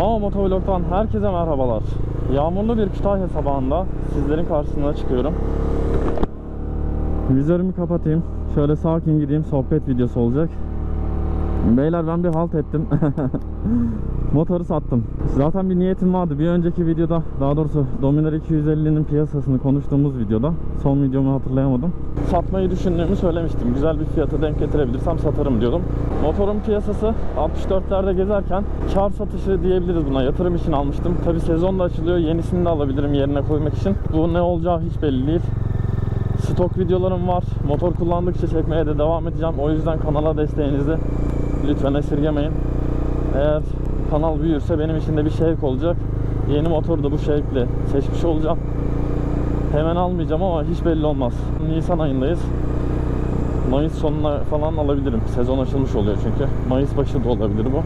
Mama Motovlog'dan herkese merhabalar. Yağmurlu bir Kütahya sabahında sizlerin karşısına çıkıyorum. Vizörümü kapatayım. Şöyle sakin gideyim. Sohbet videosu olacak. Beyler ben bir halt ettim. Motoru sattım. Zaten bir niyetim vardı. Bir önceki videoda daha doğrusu Dominar 250'nin piyasasını konuştuğumuz videoda son videomu hatırlayamadım. Satmayı düşündüğümü söylemiştim. Güzel bir fiyata denk getirebilirsem satarım diyordum. Motorun piyasası 64'lerde gezerken kar satışı diyebiliriz buna. Yatırım için almıştım. Tabi sezon da açılıyor. Yenisini de alabilirim yerine koymak için. Bu ne olacağı hiç belli değil. Stok videolarım var. Motor kullandıkça çekmeye de devam edeceğim. O yüzden kanala desteğinizi lütfen esirgemeyin. Eğer kanal büyürse benim için de bir şevk olacak. Yeni motoru da bu şevkle seçmiş olacağım. Hemen almayacağım ama hiç belli olmaz. Nisan ayındayız. Mayıs sonuna falan alabilirim. Sezon açılmış oluyor çünkü. Mayıs başı da olabilir bu.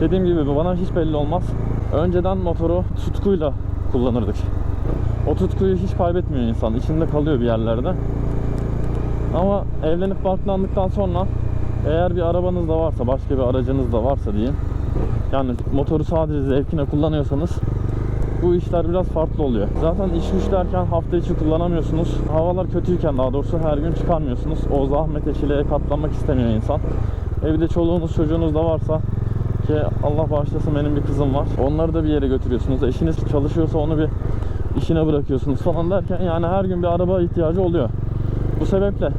Dediğim gibi bana hiç belli olmaz. Önceden motoru tutkuyla kullanırdık. O tutkuyu hiç kaybetmiyor insan. İçinde kalıyor bir yerlerde. Ama evlenip barklandıktan sonra eğer bir arabanız da varsa, başka bir aracınız da varsa diyeyim. Yani motoru sadece zevkine kullanıyorsanız bu işler biraz farklı oluyor. Zaten iş güç derken hafta içi kullanamıyorsunuz. Havalar kötüyken daha doğrusu her gün çıkarmıyorsunuz. O zahmete çileye katlanmak istemiyor insan. Evde çoluğunuz çocuğunuz da varsa ki Allah bağışlasın benim bir kızım var. Onları da bir yere götürüyorsunuz. Eşiniz çalışıyorsa onu bir işine bırakıyorsunuz falan derken yani her gün bir araba ihtiyacı oluyor. Bu sebeple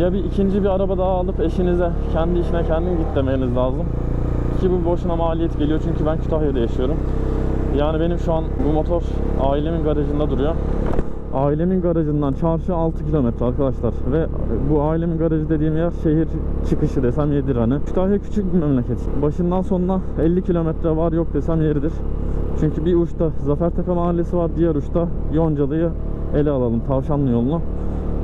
ya bir ikinci bir araba daha alıp eşinize kendi işine kendin git demeniz lazım. Ki bu boşuna maliyet geliyor çünkü ben Kütahya'da yaşıyorum. Yani benim şu an bu motor ailemin garajında duruyor. Ailemin garajından çarşı 6 kilometre arkadaşlar ve bu ailemin garajı dediğim yer şehir çıkışı desem yeridir hani. Kütahya küçük bir memleket. Başından sonuna 50 kilometre var yok desem yeridir. Çünkü bir uçta Zafertepe Mahallesi var, diğer uçta Yoncalı'yı ele alalım Tavşanlı yolunu.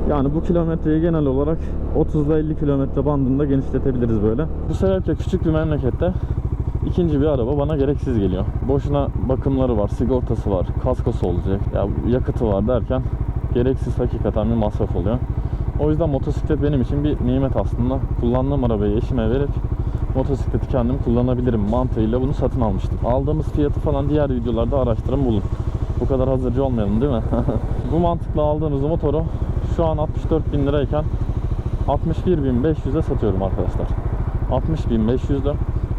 Yani bu kilometreyi genel olarak 30 ile 50 kilometre bandında genişletebiliriz böyle. Bu sebeple küçük bir memlekette ikinci bir araba bana gereksiz geliyor. Boşuna bakımları var, sigortası var, kaskosu olacak, ya yakıtı var derken gereksiz hakikaten bir masraf oluyor. O yüzden motosiklet benim için bir nimet aslında. Kullandığım arabayı eşime verip motosikleti kendim kullanabilirim mantığıyla bunu satın almıştım. Aldığımız fiyatı falan diğer videolarda araştırın bulun. Bu kadar hazırcı olmayalım değil mi? Bu mantıkla aldığımız motoru şu an 64 bin lirayken 61.500'e satıyorum arkadaşlar. 60.500'de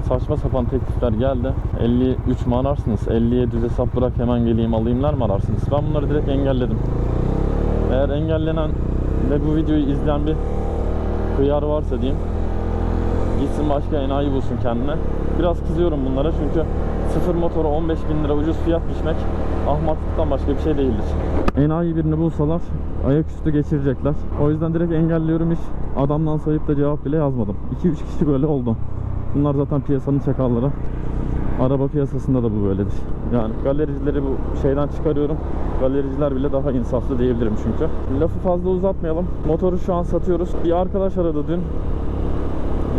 saçma sapan teklifler geldi. 53 mi ararsınız? 50'ye düz hesap bırak hemen geleyim alayımlar mı ararsınız? Ben bunları direkt engelledim. Eğer engellenen ve bu videoyu izleyen bir hıyar varsa diyeyim gitsin başka enayi bulsun kendine. Biraz kızıyorum bunlara çünkü sıfır motora 15 bin lira ucuz fiyat biçmek ahmaklıktan başka bir şey değildir. Enayi birini bulsalar ayaküstü geçirecekler. O yüzden direkt engelliyorum hiç adamdan sayıp da cevap bile yazmadım. 2-3 kişi böyle oldu. Bunlar zaten piyasanın çakalları. Araba piyasasında da bu böyledir. Yani galericileri bu şeyden çıkarıyorum. Galericiler bile daha insaflı diyebilirim çünkü. Lafı fazla uzatmayalım. Motoru şu an satıyoruz. Bir arkadaş aradı dün.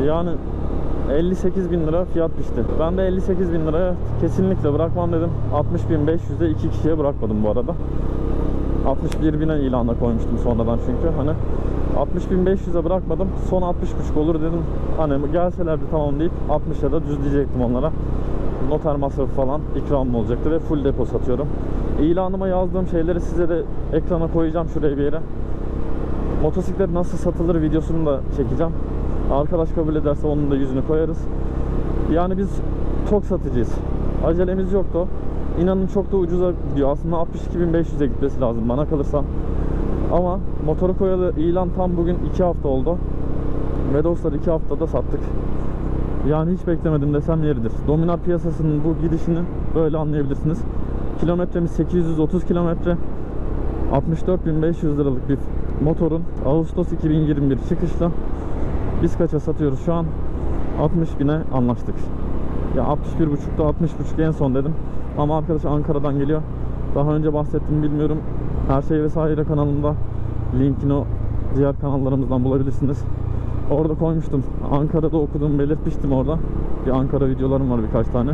Yani 58 bin lira fiyat biçti. Ben de 58 bin liraya kesinlikle bırakmam dedim. 60 bin 500'e iki kişiye bırakmadım bu arada. 61 bine ilana koymuştum sonradan çünkü hani 60 bin 500'e bırakmadım. Son 60,5 olur dedim. Hani gelselerdi tamam deyip 60'a da düz diyecektim onlara. Noter masrafı falan ikramım olacaktı ve full depo satıyorum. İlanıma yazdığım şeyleri size de ekrana koyacağım şuraya bir yere. Motosiklet nasıl satılır videosunu da çekeceğim. Arkadaş kabul ederse onun da yüzünü koyarız. Yani biz çok satıcıyız. Acelemiz yoktu. İnanın çok da ucuza gidiyor. Aslında 62.500'e gitmesi lazım bana kalırsa. Ama motoru koyalı ilan tam bugün 2 hafta oldu. Ve dostlar 2 haftada sattık. Yani hiç beklemedim desem yeridir. Dominar piyasasının bu gidişini böyle anlayabilirsiniz. Kilometremiz 830 kilometre. 64.500 liralık bir motorun Ağustos 2021 çıkışla biz kaça satıyoruz şu an? 60 bine anlaştık. Ya 61.5'ta 60.5 en son dedim. Ama arkadaş Ankara'dan geliyor. Daha önce bahsettim bilmiyorum. Her şey vesaire kanalında linkini diğer kanallarımızdan bulabilirsiniz. Orada koymuştum. Ankara'da okuduğumu belirtmiştim orada. Bir Ankara videolarım var birkaç tane.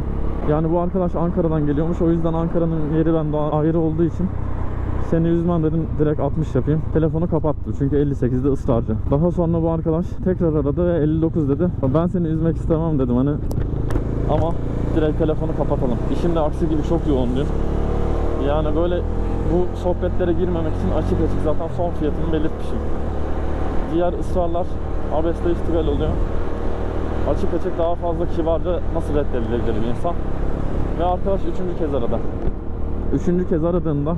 Yani bu arkadaş Ankara'dan geliyormuş. O yüzden Ankara'nın yeri bende ayrı olduğu için seni üzmem dedim direkt 60 yapayım. Telefonu kapattı çünkü 58'de ısrarcı. Daha sonra bu arkadaş tekrar aradı ve 59 dedi. Ben seni üzmek istemem dedim hani. Ama direkt telefonu kapatalım. İşim de aksi gibi çok yoğun dün. Yani böyle bu sohbetlere girmemek için açık açık zaten son fiyatını belirtmişim. Diğer ısrarlar abesle iştigal oluyor. Açık açık daha fazla kibarca nasıl reddedilebilir bir insan. Ve arkadaş üçüncü kez aradı. Üçüncü kez aradığında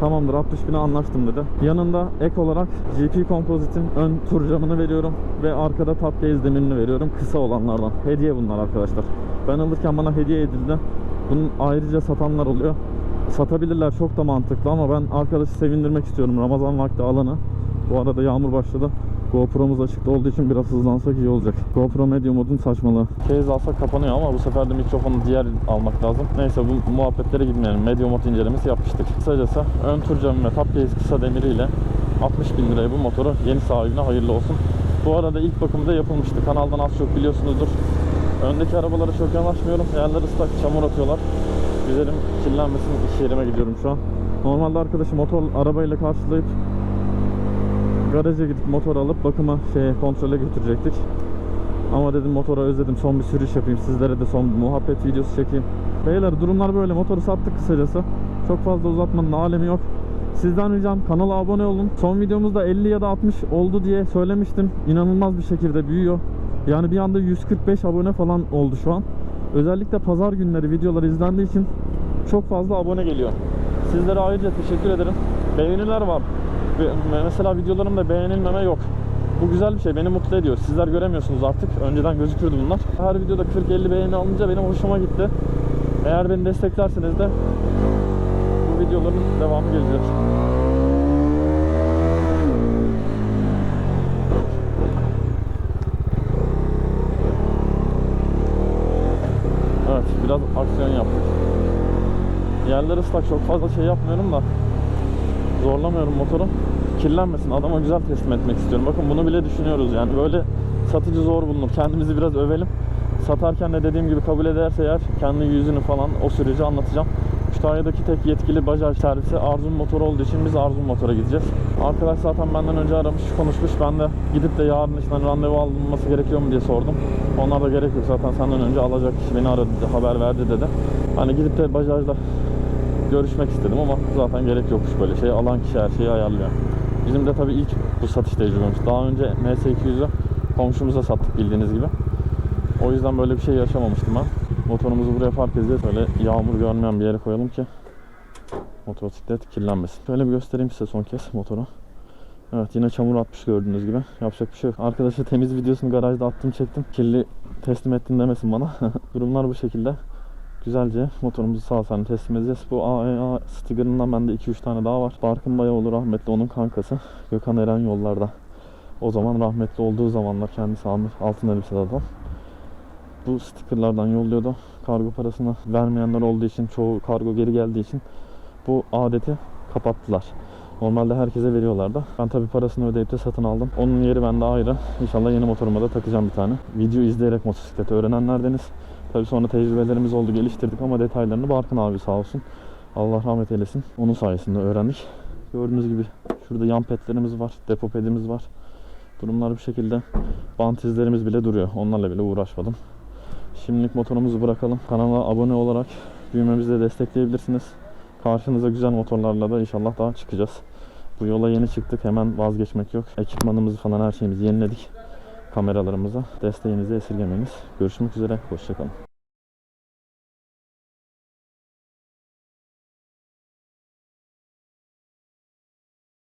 tamamdır 60 bine anlaştım dedi. Yanında ek olarak GP Composite'in ön tur camını veriyorum ve arkada case demirini veriyorum. Kısa olanlardan. Hediye bunlar arkadaşlar. Ben alırken bana hediye edildi. Bunun ayrıca satanlar oluyor. Satabilirler çok da mantıklı ama ben arkadaşı sevindirmek istiyorum Ramazan vakti alanı. Bu arada yağmur başladı. GoPro'muz açıkta olduğu için biraz hızlansak iyi olacak. GoPro Medium modun saçmalığı. Case alsak kapanıyor ama bu sefer de mikrofonu diğer almak lazım. Neyse bu muhabbetlere gitmeyelim. Medium mod incelemesi yapmıştık. Kısacası ön tur camı ve top case kısa demiriyle 60 bin liraya bu motoru yeni sahibine hayırlı olsun. Bu arada ilk bakımı da yapılmıştı. Kanaldan az çok biliyorsunuzdur. Öndeki arabalara çok yanaşmıyorum. Yerler ıslak, çamur atıyorlar. Üzerim kirlenmesin iş yerime gidiyorum şu an. Normalde arkadaşı motor arabayla karşılayıp garaja gidip motor alıp bakıma şey kontrole götürecektik. Ama dedim motora özledim son bir sürüş yapayım sizlere de son bir muhabbet videosu çekeyim. Beyler durumlar böyle motoru sattık kısacası. Çok fazla uzatmanın alemi yok. Sizden ricam kanala abone olun. Son videomuzda 50 ya da 60 oldu diye söylemiştim. İnanılmaz bir şekilde büyüyor. Yani bir anda 145 abone falan oldu şu an. Özellikle pazar günleri videolar izlendiği için çok fazla abone geliyor. Sizlere ayrıca teşekkür ederim. Beğeniler var. Mesela videolarımda beğenilmeme yok. Bu güzel bir şey. Beni mutlu ediyor. Sizler göremiyorsunuz artık. Önceden gözükürdü bunlar. Her videoda 40-50 beğeni alınca benim hoşuma gitti. Eğer beni desteklerseniz de bu videoların devamı gelecek. Evet, biraz aksiyon yaptık. Yerler ıslak, çok fazla şey yapmıyorum da zorlamıyorum motoru. Kirlenmesin, adama güzel teslim etmek istiyorum. Bakın bunu bile düşünüyoruz yani. Böyle satıcı zor bulunur. Kendimizi biraz övelim. Satarken de dediğim gibi kabul ederse eğer kendi yüzünü falan o süreci anlatacağım. Kütahya'daki tek yetkili Bajaj servisi Arzum motoru olduğu için biz Arzum motora gideceğiz. Arkadaş zaten benden önce aramış, konuşmuş. Ben de gidip de yarın işte randevu alınması gerekiyor mu diye sordum. Onlar da gerek yok zaten senden önce alacak kişi beni aradı, haber verdi dedi. Hani gidip de Bajaj'la görüşmek istedim ama zaten gerek yokmuş böyle şey. Alan kişi her şeyi ayarlıyor. Bizim de tabii ilk bu satış tecrübemiz. Daha önce MS200'ü komşumuza sattık bildiğiniz gibi. O yüzden böyle bir şey yaşamamıştım ben. Motorumuzu buraya park edeceğiz. Böyle yağmur görmeyen bir yere koyalım ki motosiklet kirlenmesin. Şöyle bir göstereyim size son kez motoru. Evet yine çamur atmış gördüğünüz gibi. Yapacak bir şey yok. Arkadaşa temiz videosunu garajda attım çektim. Kirli teslim ettin demesin bana. Durumlar bu şekilde. Güzelce motorumuzu sağ salim teslim edeceğiz. Bu AEA stickerından bende 2-3 tane daha var. Barkın Bayaoğlu rahmetli onun kankası. Gökhan Eren yollarda. O zaman rahmetli olduğu zamanlar kendisi almış altın elbiseli adam. Bu stickerlardan yolluyordu. Kargo parasını vermeyenler olduğu için çoğu kargo geri geldiği için bu adeti kapattılar. Normalde herkese veriyorlardı. Ben tabii parasını ödeyip de satın aldım. Onun yeri bende ayrı. İnşallah yeni motoruma da takacağım bir tane. Video izleyerek motosikleti öğrenenlerdeniz. Tabii sonra tecrübelerimiz oldu, geliştirdik ama detaylarını Barkın abi sağ olsun. Allah rahmet eylesin. Onun sayesinde öğrendik. Gördüğünüz gibi şurada yan petlerimiz var, depo pedimiz var. Durumlar bu şekilde. Bant izlerimiz bile duruyor. Onlarla bile uğraşmadım. Şimdilik motorumuzu bırakalım. Kanala abone olarak büyümemizi de destekleyebilirsiniz. Karşınıza güzel motorlarla da inşallah daha çıkacağız. Bu yola yeni çıktık. Hemen vazgeçmek yok. Ekipmanımızı falan her şeyimizi yeniledik. Kameralarımıza. Desteğinizi esirgemeyiniz. Görüşmek üzere. Hoşçakalın.